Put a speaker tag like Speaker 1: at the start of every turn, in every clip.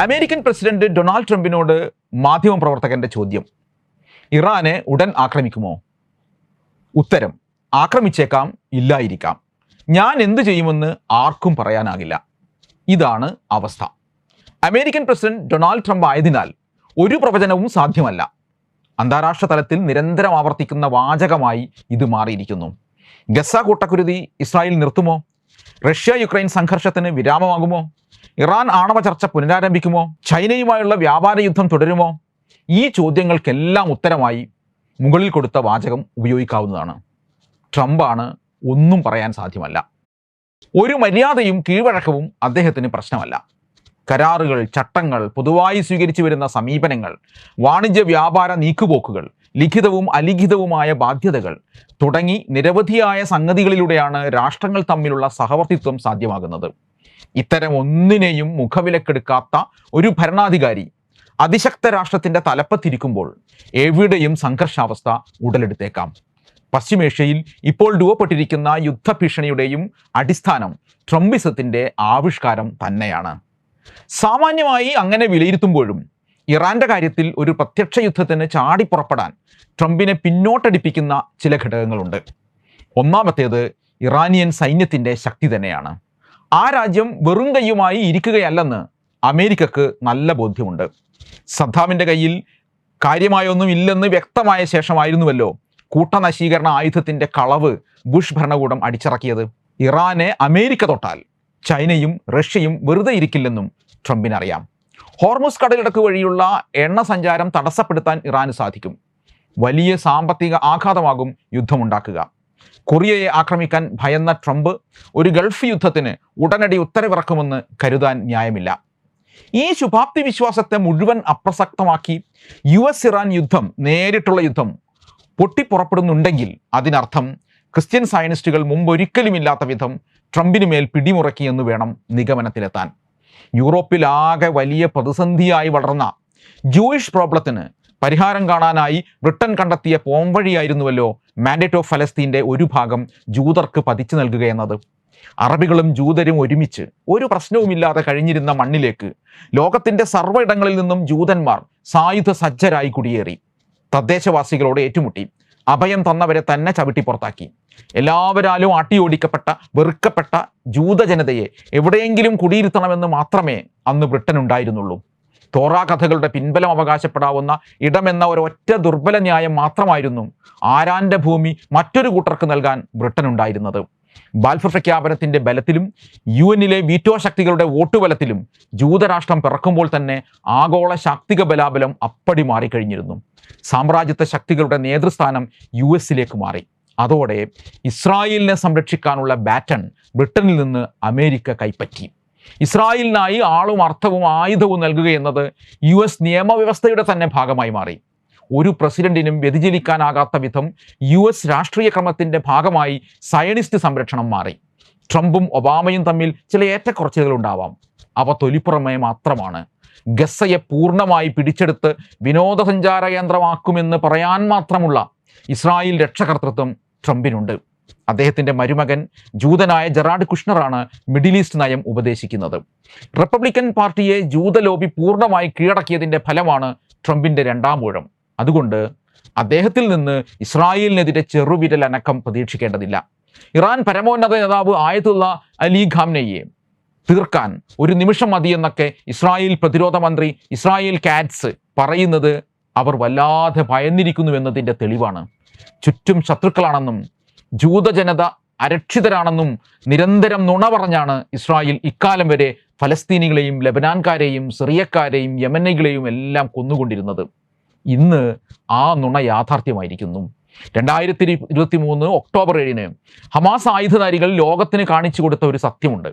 Speaker 1: American president Donald ട്രംപിനോട് മാധ്യമപ്രവർത്തകന്റെ ചോദ്യം. ഇറാനെ ഉടൻ ആക്രമിക്കുമോ? ഉത്തരം ആക്രമിച്ചേക്കാം ഇല്ലായിരിക്കാം. ഞാൻ എന്തു ചെയ്യുമെന്ന് ആർക്കും പറയാനാകില്ല. ഇതാണ് അവസ്ഥ. അമേരിക്കൻ പ്രസിഡന്റ് ഡൊണാൾഡ് ട്രംപ് ആയതിനാൽ ഒരു പ്രവചനവും സാധ്യമല്ല. അന്താരാഷ്ട്ര തലത്തിൽ നിരന്തരം ആവർത്തിക്കുന്ന വാചകമായി ഇത് മാറിയിരിക്കുന്നു. ഗസ കൂട്ടക്കുരുതി ഇസ്രായേൽ നിർത്തുമോ? റഷ്യ യുക്രൈൻ സംഘർഷത്തിന് വിരാമമാകുമോ? ഇറാൻ ആണവ ചർച്ച പുനരാരംഭിക്കുമോ? ചൈനയുമായുള്ള വ്യാപാര യുദ്ധം തുടരുമോ? ഈ ചോദ്യങ്ങൾക്കെല്ലാം ഉത്തരമായി മുകളിൽ കൊടുത്ത വാചകം ഉപയോഗിക്കാവുന്നതാണ്. ട്രംപാണ് ഒന്നും പറയാൻ സാധ്യമല്ല. ഒരു മര്യാദയും കീഴ്വഴക്കവും അദ്ദേഹത്തിന് പ്രശ്നമല്ല. കരാറുകൾ ചട്ടങ്ങൾ പൊതുവായി സ്വീകരിച്ചു വരുന്ന സമീപനങ്ങൾ വാണിജ്യ വ്യാപാര നീക്കുപോക്കുകൾ ലിഖിതവും അലിഖിതവുമായ ബാധ്യതകൾ തുടങ്ങി നിരവധിയായ സംഗതികളിലൂടെയാണ് രാഷ്ട്രങ്ങൾ തമ്മിലുള്ള സഹവർത്തിത്വം സാധ്യമാകുന്നത്. ഇത്തരം ഒന്നിനെയും മുഖവിലക്കെടുക്കാത്ത ഒരു ഭരണാധികാരി അതിശക്ത രാഷ്ട്രത്തിന്റെ തലപ്പത്തിരിക്കുമ്പോൾ എവിടെയും സംഘർഷാവസ്ഥ ഉടലെടുത്തേക്കാം. പശ്ചിമേഷ്യയിൽ ഇപ്പോൾ രൂപപ്പെട്ടിരിക്കുന്ന യുദ്ധഭീഷണിയുടെയും അടിസ്ഥാനം ട്രംപിസത്തിന്റെ ആവിഷ്കാരം തന്നെയാണ്. സാമാന്യമായി അങ്ങനെ വിലയിരുത്തുമ്പോഴും ഇറാന്റെ കാര്യത്തിൽ ഒരു പ്രത്യക്ഷ യുദ്ധത്തിന് ചാടിപ്പുറപ്പെടാൻ ട്രംപിനെ പിന്നോട്ടടിപ്പിക്കുന്ന ചില ഘടകങ്ങളുണ്ട്. ഒന്നാമത്തേത് ഇറാനിയൻ സൈന്യത്തിന്റെ ശക്തി തന്നെയാണ്. ആ രാജ്യം വെറും കൈയുമായി ഇരിക്കുകയല്ലെന്ന് അമേരിക്കക്ക് നല്ല ബോധ്യമുണ്ട്. സദ്ദാമിന്റെ കയ്യിൽ കാര്യമായൊന്നും ഇല്ലെന്ന് വ്യക്തമായ ശേഷമായിരുന്നുവല്ലോ കൂട്ടനശീകരണ ആയുധത്തിന്റെ കളവ് ബുഷ് ഭരണകൂടം അടിച്ചിറക്കിയത്. ഇറാനെ അമേരിക്ക തൊട്ടാൽ ചൈനയും റഷ്യയും വെറുതെ ഇരിക്കില്ലെന്നും ട്രംപിനറിയാം. ഹോർമുസ് കടലിടക്ക് വഴിയുള്ള എണ്ണ സഞ്ചാരം തടസ്സപ്പെടുത്താൻ ഇറാന് സാധിക്കും. വലിയ സാമ്പത്തിക ആഘാതമാകും യുദ്ധമുണ്ടാക്കുക. കൊറിയയെ ആക്രമിക്കാൻ ഭയന്ന ട്രംപ് ഒരു ഗൾഫ് യുദ്ധത്തിന് ഉടനടി ഉത്തരവിറക്കുമെന്ന് കരുതാൻ ന്യായമില്ല. ഈ ശുഭാപ്തി വിശ്വാസത്തെ മുഴുവൻ അപ്രസക്തമാക്കി യു എസ് ഇറാൻ യുദ്ധം നേരിട്ടുള്ള യുദ്ധം പൊട്ടിപ്പുറപ്പെടുന്നുണ്ടെങ്കിൽ അതിനർത്ഥം ക്രിസ്ത്യൻ സയനിസ്റ്റുകൾ മുമ്പൊരിക്കലുമില്ലാത്ത വിധം ട്രംപിന് മേൽ പിടിമുറക്കിയെന്ന് വേണം നിഗമനത്തിലെത്താൻ. യൂറോപ്പിലാകെ വലിയ പ്രതിസന്ധിയായി വളർന്ന ജൂയിഷ് പ്രോബ്ലത്തിന് പരിഹാരം കാണാനായി ബ്രിട്ടൻ കണ്ടെത്തിയ പോംവഴിയായിരുന്നുവല്ലോ മാൻഡേറ്റ് ഓഫ് ഫലസ്തീന്റെ ഒരു ഭാഗം ജൂതർക്ക് പതിച്ചു നൽകുക എന്നത്. അറബികളും ജൂതരും ഒരുമിച്ച് ഒരു പ്രശ്നവുമില്ലാതെ കഴിഞ്ഞിരുന്ന മണ്ണിലേക്ക് ലോകത്തിന്റെ സർവയിടങ്ങളിൽ നിന്നും ജൂതന്മാർ സായുധ സജ്ജരായി കുടിയേറി. തദ്ദേശവാസികളോട് ഏറ്റുമുട്ടി. അഭയം തന്നവരെ തന്നെ ചവിട്ടി പുറത്താക്കി. എല്ലാവരാലും ആട്ടിയോടിക്കപ്പെട്ട വെറുക്കപ്പെട്ട ജൂതജനതയെ എവിടെയെങ്കിലും കുടിയിരുത്തണമെന്ന് മാത്രമേ അന്ന് ബ്രിട്ടൻ ഉണ്ടായിരുന്നുള്ളൂ. തോറാ കഥകളുടെ പിൻബലം അവകാശപ്പെടാവുന്ന ഇടമെന്ന ഒരൊറ്റ ദുർബല ന്യായം മാത്രമായിരുന്നു ആരാന്റെ ഭൂമി മറ്റൊരു കൂട്ടർക്ക് നൽകാൻ ബ്രിട്ടൻ ഉണ്ടായിരുന്നത് ബാൽഫർ പ്രഖ്യാപനത്തിന്റെ ബലത്തിലും യു എന്നിലെ വീറ്റോ ശക്തികളുടെ വോട്ടുബലത്തിലും ജൂതരാഷ്ട്രം പിറക്കുമ്പോൾ തന്നെ ആഗോള ശാക്തിക ബലാബലം അപ്പടി മാറിക്കഴിഞ്ഞിരുന്നു. സാമ്രാജ്യത്വ ശക്തികളുടെ നേതൃസ്ഥാനം യു എസിലേക്ക് മാറി. അതോടെ ഇസ്രായേലിനെ സംരക്ഷിക്കാനുള്ള ബാറ്റൺ ബ്രിട്ടനിൽ നിന്ന് അമേരിക്ക കൈപ്പറ്റി. ഇസ്രായേലിനായി ആളും അർത്ഥവും ആയുധവും നൽകുക എന്നത് യു എസ് നിയമവ്യവസ്ഥയുടെ തന്നെ ഭാഗമായി മാറി. ഒരു പ്രസിഡന്റിനും വ്യതിചലിക്കാനാകാത്ത വിധം യു എസ് രാഷ്ട്രീയ ക്രമത്തിന്റെ ഭാഗമായി സയനിസ്റ്റ് സംരക്ഷണം മാറി. ട്രംപും ഒബാമയും തമ്മിൽ ചില ഏറ്റക്കുറച്ചിലുകൾ ഉണ്ടാവാം. അവ തൊലിപ്പുറമേ മാത്രമാണ്. ഗസയെ പൂർണമായി പിടിച്ചെടുത്ത് വിനോദസഞ്ചാര കേന്ദ്രമാക്കുമെന്ന് പറയാൻ മാത്രമുള്ള ഇസ്രായേൽ രക്ഷകർത്തൃത്വം ട്രംപിനുണ്ട്. അദ്ദേഹത്തിന്റെ മരുമകൻ ജൂതനായ ജെറാഡ് കുഷ്ണറാണ് മിഡിൽ ഈസ്റ്റ് നയം ഉപദേശിക്കുന്നത്. റിപ്പബ്ലിക്കൻ പാർട്ടിയെ ജൂത ലോബി പൂർണമായി കീഴടക്കിയതിന്റെ ഫലമാണ് ട്രംപിന്റെ രണ്ടാം ഊഴം. അതുകൊണ്ട് അദ്ദേഹത്തിൽ നിന്ന് ഇസ്രായേലിനെതിരെ ചെറുവിരൽ അനക്കം പ്രതീക്ഷിക്കേണ്ടതില്ല. ഇറാൻ പരമോന്നത നേതാവ് ആയതുള്ള അലി ഖാംനയെ തീർക്കാൻ ഒരു നിമിഷം മതിയെന്നൊക്കെ ഇസ്രായേൽ പ്രതിരോധ മന്ത്രി ഇസ്രായേൽ കാറ്റ്സ് പറയുന്നത് അവർ വല്ലാതെ ഭയന്നിരിക്കുന്നു എന്നതിന്റെ തെളിവാണ്. ചുറ്റും ശത്രുക്കളാണെന്നും ജൂതജനത അരക്ഷിതരാണെന്നും നിരന്തരം നുണ പറഞ്ഞാണ് ഇസ്രായേൽ ഇക്കാലം വരെ ഫലസ്തീനികളെയും ലബനാൻകാരെയും സിറിയക്കാരെയും യമനികളെയും എല്ലാം കൊന്നുകൊണ്ടിരുന്നത്. ഇന്ന് ആ നുണ യാഥാർത്ഥ്യമായിരിക്കുന്നു. രണ്ടായിരത്തി ഇരുപത്തി മൂന്ന് ഒക്ടോബർ ഏഴിന് ഹമാസ് ആയുധധാരികൾ ലോകത്തിന് കാണിച്ചു കൊടുത്ത ഒരു സത്യമുണ്ട്.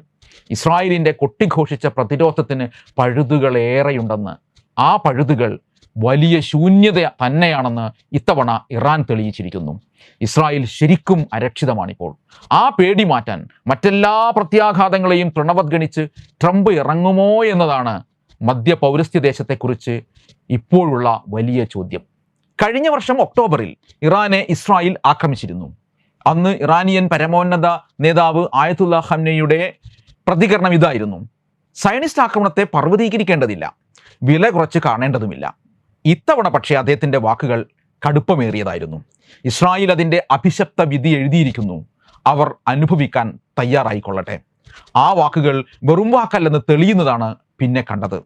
Speaker 1: ഇസ്രായേലിന്റെ കൊട്ടിഘോഷിച്ച പ്രതിരോധത്തിന് പഴുതുകളേറെയുണ്ടെന്ന് ആ പഴുതുകൾ വലിയ ശൂന്യത തന്നെയാണെന്ന് ഇത്തവണ ഇറാൻ തെളിയിച്ചിരിക്കുന്നു. ഇസ്രായേൽ ശരിക്കും അരക്ഷിതമാണിപ്പോൾ. ആ പേടി മാറ്റാൻ മറ്റെല്ലാ പ്രത്യാഘാതങ്ങളെയും തൃണവദ്ഗണിച്ച് ട്രംപ് ഇറങ്ങുമോ എന്നതാണ് മധ്യ പൗരസ്ത്യ ദേശത്തെക്കുറിച്ച് ഇപ്പോഴുള്ള വലിയ ചോദ്യം. കഴിഞ്ഞ വർഷം ഒക്ടോബറിൽ ഇറാനെ ഇസ്രായേൽ ആക്രമിച്ചിരുന്നു. അന്ന് ഇറാനിയൻ പരമോന്നത നേതാവ് ആയത്തുള്ള ഹംനയുടെ പ്രതികരണം ഇതായിരുന്നു. സയനിസ്റ്റ് ആക്രമണത്തെ പർവതീകരിക്കേണ്ടതില്ല. വില കുറച്ച് കാണേണ്ടതുമില്ല. ഇത്തവണ പക്ഷേ അദ്ദേഹത്തിന്റെ വാക്കുകൾ കടുപ്പമേറിയതായിരുന്നു. ഇസ്രായേൽ അതിന്റെ അഭിശപ്ത വിധി എഴുതിയിരിക്കുന്നു. അവർ അനുഭവിക്കാൻ തയ്യാറായിക്കൊള്ളട്ടെ. ആ വാക്കുകൾ വെറും വാക്കല്ലെന്ന് തെളിയുന്നതാണ് പിന്നെ കണ്ടത്.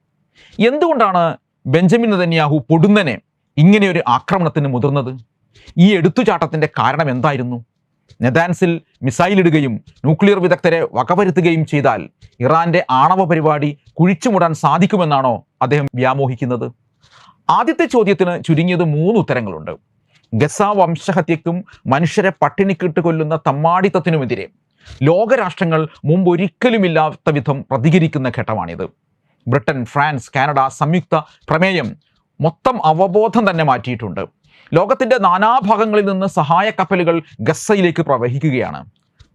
Speaker 1: എന്തുകൊണ്ടാണ് ബെഞ്ചമിൻ നെതന്യാഹു പൊടുന്നനെ ഇങ്ങനെയൊരു ആക്രമണത്തിന് മുതിർന്നത്? ഈ എടുത്തുചാട്ടത്തിന്റെ കാരണം എന്തായിരുന്നു? നെതാൻസിൽ മിസൈലിടുകയും ന്യൂക്ലിയർ വിദഗ്ധരെ വകവരുത്തുകയും ചെയ്താൽ ഇറാന്റെ ആണവ പരിപാടി കുഴിച്ചുമുടാൻ സാധിക്കുമെന്നാണോ അദ്ദേഹം വ്യാമോഹിക്കുന്നത്? ആദ്യത്തെ ചോദ്യത്തിന് ചുരുങ്ങിയത് മൂന്ന് ഉത്തരങ്ങളുണ്ട്. ഗസ വംശഹത്യക്കും മനുഷ്യരെ പട്ടിണിക്കിട്ട് കൊല്ലുന്ന തമ്മാടിത്തത്തിനുമെതിരെ ലോകരാഷ്ട്രങ്ങൾ മുമ്പൊരിക്കലുമില്ലാത്ത വിധം പ്രതികരിക്കുന്ന ഘട്ടമാണിത്. ബ്രിട്ടൻ ഫ്രാൻസ് കാനഡ സംയുക്ത പ്രമേയം മൊത്തം അവബോധം തന്നെ മാറ്റിയിട്ടുണ്ട്. ലോകത്തിന്റെ നാനാഭാഗങ്ങളിൽ നിന്ന് സഹായ കപ്പലുകൾ ഗസയിലേക്ക് പ്രവഹിക്കുകയാണ്.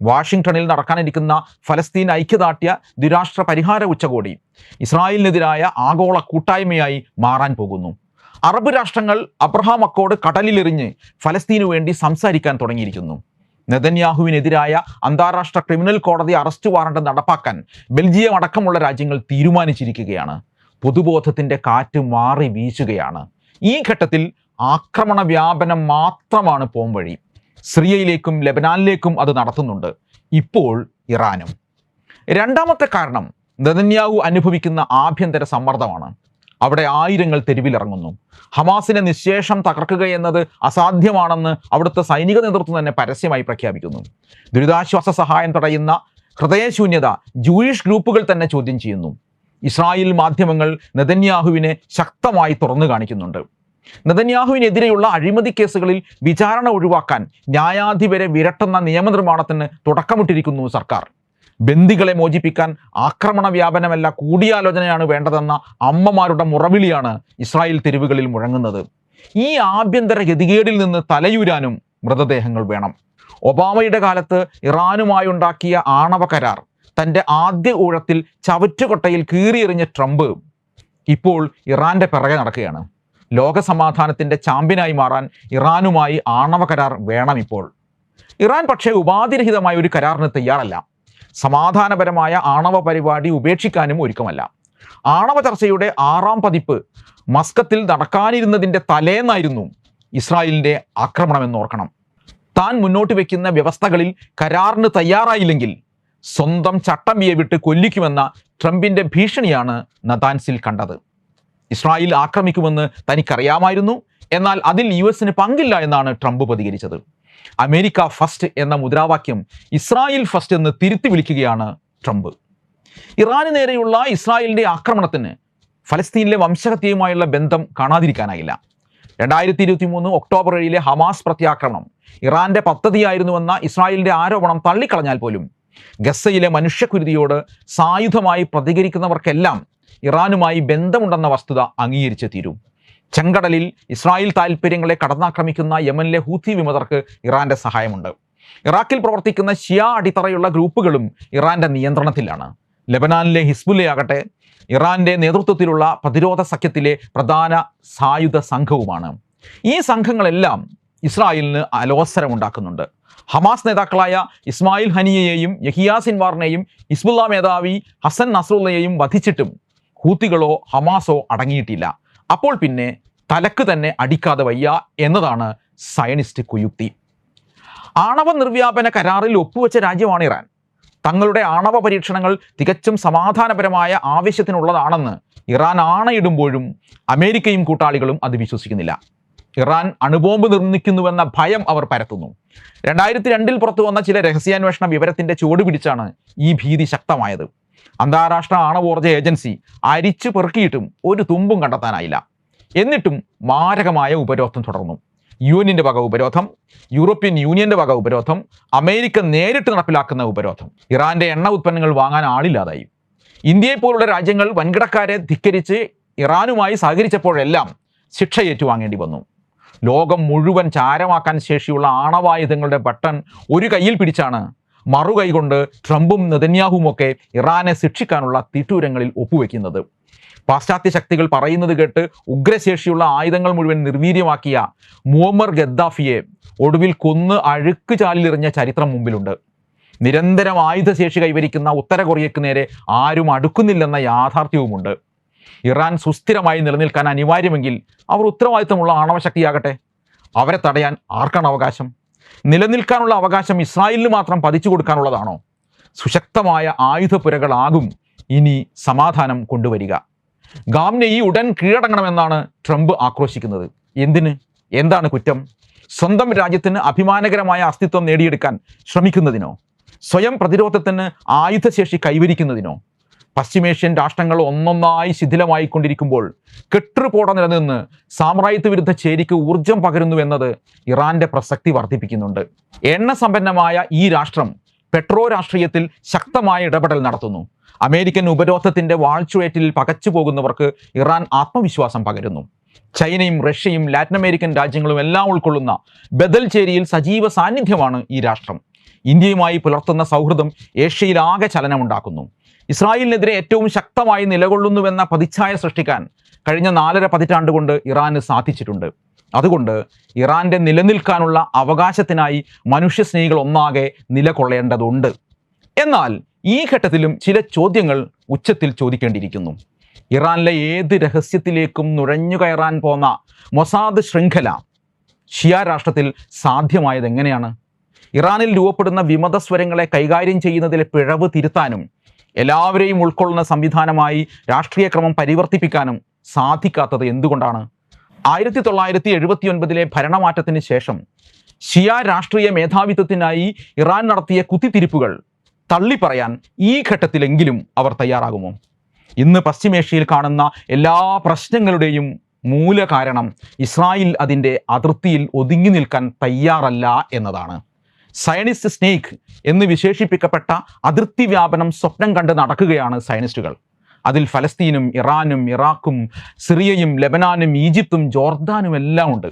Speaker 1: വാഷിംഗ്ടണിൽ നടക്കാനിരിക്കുന്ന ഫലസ്തീൻ ഐക്യദാർഢ്യ ദ്വിരാഷ്ട്ര പരിഹാര ഉച്ചകോടി ഇസ്രായേലിനെതിരായ ആഗോള കൂട്ടായ്മയായി മാറാൻ പോകുന്നു. അറബ് രാഷ്ട്രങ്ങൾ അബ്രഹാം അക്കോട് കടലിലെറിഞ്ഞ് ഫലസ്തീനു വേണ്ടി സംസാരിക്കാൻ തുടങ്ങിയിരിക്കുന്നു. നെതന്യാഹുവിനെതിരായ അന്താരാഷ്ട്ര ക്രിമിനൽ കോടതി അറസ്റ്റ് വാറണ്ട് നടപ്പാക്കാൻ ബെൽജിയം അടക്കമുള്ള രാജ്യങ്ങൾ തീരുമാനിച്ചിരിക്കുകയാണ്. പൊതുബോധത്തിന്റെ കാറ്റ് മാറി വീശുകയാണ്. ഈ ഘട്ടത്തിൽ ആക്രമണ വ്യാപനം മാത്രമാണ് പോംവഴി സിറിയയിലേക്കും ലെബനാനിലേക്കും അത് നടത്തുന്നുണ്ട്. ഇപ്പോൾ ഇറാനും. രണ്ടാമത്തെ കാരണം നെതന്യാഹു അനുഭവിക്കുന്ന ആഭ്യന്തര സമ്മർദ്ദമാണ്. അവിടെ ആയിരങ്ങൾ തെരുവിലിറങ്ങുന്നു. ഹമാസിനെ നിശേഷം തകർക്കുക എന്നത് അസാധ്യമാണെന്ന് അവിടുത്തെ സൈനിക നേതൃത്വം തന്നെ പരസ്യമായി പ്രഖ്യാപിക്കുന്നു. ദുരിതാശ്വാസ സഹായം തടയുന്ന ഹൃദയശൂന്യത ജൂയിഷ് ഗ്രൂപ്പുകൾ തന്നെ ചോദ്യം ചെയ്യുന്നു. ഇസ്രായേൽ മാധ്യമങ്ങൾ നെതന്യാഹുവിനെ ശക്തമായി തുറന്നു കാണിക്കുന്നുണ്ട്. നെതന്യാഹുവിനെതിരെയുള്ള അഴിമതി കേസുകളിൽ വിചാരണ ഒഴിവാക്കാൻ ന്യായാധിപരെ വിരട്ടുന്ന നിയമനിർമ്മാണത്തിന് തുടക്കമിട്ടിരിക്കുന്നു സർക്കാർ. ബന്ദികളെ മോചിപ്പിക്കാൻ ആക്രമണ വ്യാപനമല്ല കൂടിയാലോചനയാണ് വേണ്ടതെന്ന അമ്മമാരുടെ മുറവിളിയാണ് ഇസ്രായേൽ തെരുവുകളിൽ മുഴങ്ങുന്നത്. ഈ ആഭ്യന്തര ഗതികേടിൽ നിന്ന് തലയൂരാനും മൃതദേഹങ്ങൾ വേണം. ഒബാമയുടെ കാലത്ത് ഇറാനുമായുണ്ടാക്കിയ ആണവ കരാർ തന്റെ ആദ്യ ഊഴത്തിൽ ചവറ്റുകൊട്ടയിൽ കീറിയെറിഞ്ഞ ട്രംപ് ഇപ്പോൾ ഇറാന്റെ പിറകെ നടക്കുകയാണ്. ലോകസമാധാനത്തിന്റെ ചാമ്പ്യനായി മാറാൻ ഇറാനുമായി ആണവ കരാർ വേണം ഇപ്പോൾ. ഇറാൻ പക്ഷേ ഉപാധിരഹിതമായ ഒരു കരാറിന് തയ്യാറല്ല. സമാധാനപരമായ ആണവ പരിപാടി ഉപേക്ഷിക്കാനും ഒരുക്കമല്ല. ആണവ ചർച്ചയുടെ ആറാം പതിപ്പ് മസ്കത്തിൽ നടക്കാനിരുന്നതിന്റെ തലേന്നായിരുന്നു ഇസ്രായേലിന്റെ ആക്രമണമെന്ന് ഓർക്കണം. താൻ മുന്നോട്ട് വയ്ക്കുന്ന വ്യവസ്ഥകളിൽ കരാറിന് തയ്യാറായില്ലെങ്കിൽ സ്വന്തം ചട്ടമ്പിയെ വിട്ട് കൊല്ലിക്കുമെന്ന ട്രംപിന്റെ ഭീഷണിയാണ് നതാൻസിൽ കണ്ടത്. ഇസ്രായേൽ ആക്രമിക്കുമെന്ന് തനിക്കറിയാമായിരുന്നു. എന്നാൽ അതിൽ യു എസിന് പങ്കില്ല എന്നാണ് ട്രംപ് പ്രതികരിച്ചത്. അമേരിക്ക ഫസ്റ്റ് എന്ന മുദ്രാവാക്യം ഇസ്രായേൽ ഫസ്റ്റ് എന്ന് തിരുത്തി വിളിക്കുകയാണ് ട്രംപ്. ഇറാന് നേരെയുള്ള ഇസ്രായേലിന്റെ ആക്രമണത്തിന് ഫലസ്തീനിലെ വംശഹത്യയുമായുള്ള ബന്ധം കാണാതിരിക്കാനായില്ല. രണ്ടായിരത്തി ഇരുപത്തി മൂന്ന് ഒക്ടോബർ ഏഴിലെ ഹമാസ് പ്രത്യാക്രമണം ഇറാന്റെ പദ്ധതിയായിരുന്നുവെന്ന ഇസ്രായേലിന്റെ ആരോപണം തള്ളിക്കളഞ്ഞാൽ പോലും ഗസയിലെ മനുഷ്യക്കുരുതിയോട് സായുധമായി പ്രതികരിക്കുന്നവർക്കെല്ലാം ഇറാനുമായി ബന്ധമുണ്ടെന്ന വസ്തുത അംഗീകരിച്ചേ തീരൂ. ചെങ്കടലിൽ ഇസ്രായേൽ താൽപ്പര്യങ്ങളെ കടന്നാക്രമിക്കുന്ന യമനിലെ ഹൂത്തി വിമതർക്ക് ഇറാന്റെ സഹായമുണ്ട്. ഇറാഖിൽ പ്രവർത്തിക്കുന്ന ഷിയ അടിത്തറയുള്ള ഗ്രൂപ്പുകളും ഇറാന്റെ നിയന്ത്രണത്തിലാണ്. ലെബനാനിലെ ഹിസ്ബുല്ലയാകട്ടെ ഇറാന്റെ നേതൃത്വത്തിലുള്ള പ്രതിരോധ സഖ്യത്തിലെ പ്രധാന സായുധ സംഘവുമാണ്. ഈ സംഘങ്ങളെല്ലാം ഇസ്രായേലിന് അലോസരമുണ്ടാക്കുന്നുണ്ട്. ഹമാസ് നേതാക്കളായ ഇസ്മായിൽ ഹനിയയെയും യഹിയ സിൻവാറിനെയും ഹിസ്ബുല്ല മേധാവി ഹസൻ നസറുള്ളയെയും വധിച്ചിട്ടും ഹൂത്തികളോ ഹമാസോ അടങ്ങിയിട്ടില്ല. അപ്പോൾ പിന്നെ തലക്ക് തന്നെ അടിക്കാതെ വയ്യ എന്നതാണ് സയനിസ്റ്റ് കുയുക്തി. ആണവ നിർവ്യാപന കരാറിൽ ഒപ്പുവെച്ച രാജ്യമാണ് ഇറാൻ. തങ്ങളുടെ ആണവ പരീക്ഷണങ്ങൾ തികച്ചും സമാധാനപരമായ ആവശ്യത്തിനുള്ളതാണെന്ന് ഇറാൻ ആണയിടുമ്പോഴും അമേരിക്കയും കൂട്ടാളികളും അത് വിശ്വസിക്കുന്നില്ല. ഇറാൻ അണുബോംബ് നിർമ്മിക്കുന്നുവെന്ന ഭയം അവർ പരത്തുന്നു. രണ്ടായിരത്തി രണ്ടിൽ പുറത്തു വന്ന ചില രഹസ്യാന്വേഷണ വിവരത്തിന്റെ ചുവട് പിടിച്ചാണ് ഈ ഭീതി ശക്തമായത്. അന്താരാഷ്ട്ര ആണവോർജ ഏജൻസി അരിച്ചു പെറുക്കിയിട്ടും ഒരു തുമ്പും കണ്ടെത്താനായില്ല. എന്നിട്ടും മാരകമായ ഉപരോധം തുടർന്നു. യു എന്നിന്റെ വക ഉപരോധം യൂറോപ്യൻ യൂണിയന്റെ വക ഉപരോധം അമേരിക്ക നേരിട്ട് നടപ്പിലാക്കുന്ന ഉപരോധം ഇറാന്റെ എണ്ണ ഉത്പന്നങ്ങൾ വാങ്ങാൻ ആളില്ലാതായി. ഇന്ത്യയെ പോലുള്ള രാജ്യങ്ങൾ വൻകിടക്കാരെ ധിക്കരിച്ച് ഇറാനുമായി സഹകരിച്ചപ്പോഴെല്ലാം ശിക്ഷ ഏറ്റുവാങ്ങേണ്ടി വന്നു. ലോകം മുഴുവൻ ചാരമാക്കാൻ ശേഷിയുള്ള ആണവായുധങ്ങളുടെ ബട്ടൺ ഒരു കയ്യിൽ പിടിച്ചാണ് മറുകൈ കൊണ്ട് ട്രംപും നെതന്യാഹുമൊക്കെ ഇറാനെ ശിക്ഷിക്കാനുള്ള തിട്ടൂരങ്ങളിൽ ഒപ്പുവെക്കുന്നത്. പാശ്ചാത്യ ശക്തികൾ പറയുന്നത് കേട്ട് ഉഗ്രശേഷിയുള്ള ആയുധങ്ങൾ മുഴുവൻ നിർവീര്യമാക്കിയ മുഹമ്മർ ഗദ്ദാഫിയെ ഒടുവിൽ കൊന്ന് അഴുക്ക് ചാലിലെറിഞ്ഞ ചരിത്രം മുമ്പിലുണ്ട്. നിരന്തരം ആയുധശേഷി കൈവരിക്കുന്ന ഉത്തര കൊറിയയ്ക്ക് നേരെ ആരും അടുക്കുന്നില്ലെന്ന യാഥാർത്ഥ്യവുമുണ്ട്. ഇറാൻ സുസ്ഥിരമായി നിലനിൽക്കാൻ അനിവാര്യമെങ്കിൽ അവർ ഉത്തരവാദിത്തമുള്ള ആണവശക്തിയാകട്ടെ അവരെ തടയാൻ ആർക്കാണ് അവകാശം? നിലനിൽക്കാനുള്ള അവകാശം ഇസ്രായേലിന് മാത്രം പതിച്ചു കൊടുക്കാനുള്ളതാണോ? സുശക്തമായ ആയുധപ്പുരകളാകും ഇനി സമാധാനം കൊണ്ടുവരിക. ഈ ഉടൻ കീഴടങ്ങണമെന്നാണ് ട്രംപ് ആക്രോശിക്കുന്നത്. എന്തിന്? എന്താണ് കുറ്റം? സ്വന്തം രാജ്യത്തിന് അഭിമാനകരമായ അസ്തിത്വം നേടിയെടുക്കാൻ ശ്രമിക്കുന്നതിനോ? സ്വയം പ്രതിരോധത്തിന് ആയുധശേഷി കൈവരിക്കുന്നതിനോ? പശ്ചിമേഷ്യൻ രാഷ്ട്രങ്ങൾ ഒന്നൊന്നായി ശിഥിലമായിക്കൊണ്ടിരിക്കുമ്പോൾ കെട്ടുപോട നിലനിന്ന് സാമ്രാജ്യത്വ വിരുദ്ധ ചേരിക്ക് ഊർജം പകരുന്നു എന്നത് ഇറാന്റെ പ്രസക്തി വർദ്ധിപ്പിക്കുന്നുണ്ട്. എണ്ണ സമ്പന്നമായ ഈ രാഷ്ട്രം പെട്രോ രാഷ്ട്രീയത്തിൽ ശക്തമായ ഇടപെടൽ നടത്തുന്നു. അമേരിക്കൻ ഉപരോധത്തിന്റെ വാഴ്ചുവേറ്റിൽ പകച്ചു പോകുന്നവർക്ക് ഇറാൻ ആത്മവിശ്വാസം പകരുന്നു. ചൈനയും റഷ്യയും ലാറ്റിൻ അമേരിക്കൻ രാജ്യങ്ങളും എല്ലാം ഉൾക്കൊള്ളുന്ന ബദൽ ചേരിയിൽ സജീവ സാന്നിധ്യമാണ് ഈ രാഷ്ട്രം. ഇന്ത്യയുമായി പുലർത്തുന്ന സൗഹൃദം ഏഷ്യയിലാകെ ചലനമുണ്ടാക്കുന്നു. ഇസ്രായേലിനെതിരെ ഏറ്റവും ശക്തമായി നിലകൊള്ളുന്നുവെന്ന പതിച്ഛായ സൃഷ്ടിക്കാൻ കഴിഞ്ഞ നാലര പതിറ്റാണ്ട് കൊണ്ട് ഇറാന് സാധിച്ചിട്ടുണ്ട്. അതുകൊണ്ട് ഇറാന്റെ നിലനിൽക്കാനുള്ള അവകാശത്തിനായി മനുഷ്യസ്നേഹികൾ ഒന്നാകെ നിലകൊള്ളേണ്ടതുണ്ട്. എന്നാൽ ഈ ഘട്ടത്തിലും ചില ചോദ്യങ്ങൾ ഉച്ചത്തിൽ ചോദിക്കേണ്ടിയിരിക്കുന്നു. ഇറാനിലെ ഏത് രഹസ്യത്തിലേക്കും നുഴഞ്ഞു കയറാൻ പോന്ന മൊസാദ് ശൃംഖല ഷിയ രാഷ്ട്രത്തിൽ സാധ്യമായത് എങ്ങനെയാണ്? ഇറാനിൽ രൂപപ്പെടുന്ന വിമതസ്വരങ്ങളെ കൈകാര്യം ചെയ്യുന്നതിലെ പിഴവ് തിരുത്താനും എല്ലാവരെയും ഉൾക്കൊള്ളുന്ന സംവിധാനമായി രാഷ്ട്രീയ ക്രമം പരിവർത്തിപ്പിക്കാനും സാധിക്കാത്തത് എന്തുകൊണ്ടാണ്? ആയിരത്തി തൊള്ളായിരത്തി എഴുപത്തി ഒൻപതിലെ ഭരണമാറ്റത്തിന് ശേഷം ഷിയ രാഷ്ട്രീയ മേധാവിത്വത്തിനായി ഇറാൻ നടത്തിയ കുത്തിത്തിരിപ്പുകൾ തള്ളിപ്പറയാൻ ഈ ഘട്ടത്തിലെങ്കിലും അവർ തയ്യാറാകുമോ? ഇന്ന് പശ്ചിമേഷ്യയിൽ കാണുന്ന എല്ലാ പ്രശ്നങ്ങളുടെയും മൂല കാരണം ഇസ്രായേൽ അതിന്റെ അതിർത്തിയിൽ ഒതുങ്ങി നിൽക്കാൻ തയ്യാറല്ല എന്നതാണ്. സയനിസ്റ്റ് സ്നേക്ക് എന്ന് വിശേഷിപ്പിക്കപ്പെട്ട അതിർത്തി വ്യാപനം സ്വപ്നം കണ്ട് നടക്കുകയാണ് സയനിസ്റ്റുകൾ അതിൽ ഫലസ്തീനും ഇറാനും ഇറാഖും സിറിയയും ലെബനാനും ഈജിപ്തും ജോർദാനും എല്ലാം ഉണ്ട്.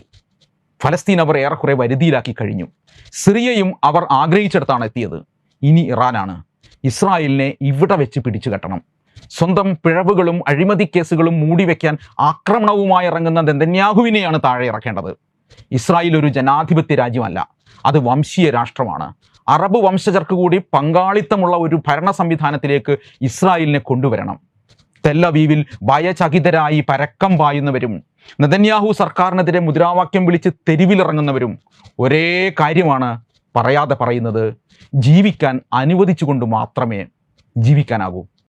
Speaker 1: ഫലസ്തീൻ അവർ ഏറെക്കുറെ വരുതിയിലാക്കി കഴിഞ്ഞു. സിറിയയും അവർ ആഗ്രഹിച്ചെടുത്താണ് എത്തിയത്. ഇനി ഇറാനാണ്. ഇസ്രായേലിനെ ഇവിടെ വെച്ച് പിടിച്ചു കെട്ടണം. സ്വന്തം പിഴവുകളും അഴിമതി കേസുകളും മൂടിവെക്കാൻ ആക്രമണവുമായി ഇറങ്ങുന്ന നെതന്യാഹുവിനെയാണ് താഴെ ഇറക്കേണ്ടത്. ഇസ്രായേൽ ഒരു ജനാധിപത്യ രാജ്യമല്ല. അത് വംശീയ രാഷ്ട്രമാണ്. അറബ് വംശജർക്ക് കൂടി പങ്കാളിത്തമുള്ള ഒരു ഭരണ സംവിധാനത്തിലേക്ക് ഇസ്രായേലിനെ കൊണ്ടുവരണം. തെല്ലവീവിൽ ഭയചകിതരായി പരക്കം പായുന്നവരും നദന്യാഹു സർക്കാരിനെതിരെ മുദ്രാവാക്യം വിളിച്ച് തെരുവിലിറങ്ങുന്നവരും ഒരേ കാര്യമാണ് പറയാതെ പറയുന്നത്. ജീവിക്കാൻ അനുവദിച്ചുകൊണ്ട് മാത്രമേ ജീവിക്കാനാകൂ.